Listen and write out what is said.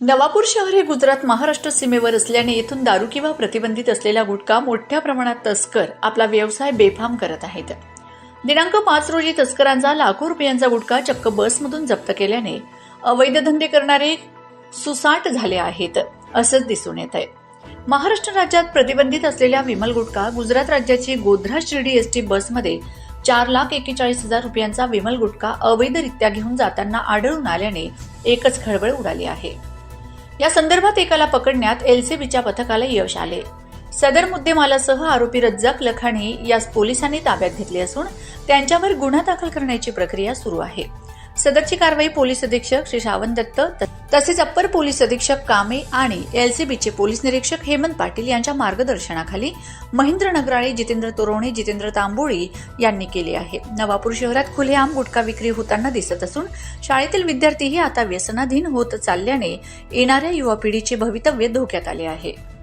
नवापूर शहर हे गुजरात महाराष्ट्र सीमेवर असल्याने येथून दारू किंवा प्रतिबंधित असलेला गुटखा मोठ्या प्रमाणात तस्कर आपला व्यवसाय बेफाम करत आहेत. दिनांक पाच रोजी तस्करांचा लाखो रुपयांचा गुटखा चक्क बसमधून जप्त केल्याने अवैध धंदे करणारे सुसाट झाले आहेत असंच दिसून येत आहे. महाराष्ट्र राज्यात प्रतिबंधित असलेल्या विमल गुटखा गुजरात राज्याची गोध्रा शिर्डी एसटी बसमध्ये चार लाख एकेचाळीस हजार रुपयांचा विमल गुटखा अवैधरित्या घेऊन जाताना आढळून आल्याने एकच खळबळ उडाली आहे. या संदर्भात एकाला पकडण्यात एलसीबीच्या पथकाला यश आले. सदर मुद्देमालासह आरोपी रज्जाक लखाणी यास पोलिसांनी ताब्यात घेतले असून त्यांच्यावर गुन्हा दाखल करण्याची प्रक्रिया सुरू आहे. सदरची कारवाई पोलीस अधीक्षक श्री सावंत दत्त तसेच अप्पर पोलीस अधीक्षक कामे आणि एलसीबीचे पोलीस निरीक्षक हेमंत पाटील यांच्या मार्गदर्शनाखाली महेंद्र नगराळे जितेंद्र तोरवणे जितेंद्र तांबोळी यांनी केली आहे. नवापूर शहरात खुलेआम गुटखा विक्री होताना दिसत असून शाळेतील विद्यार्थीही आता व्यसनाधीन होत चालल्याने येणाऱ्या युवा पिढीचे भवितव्य धोक्यात आले आहे.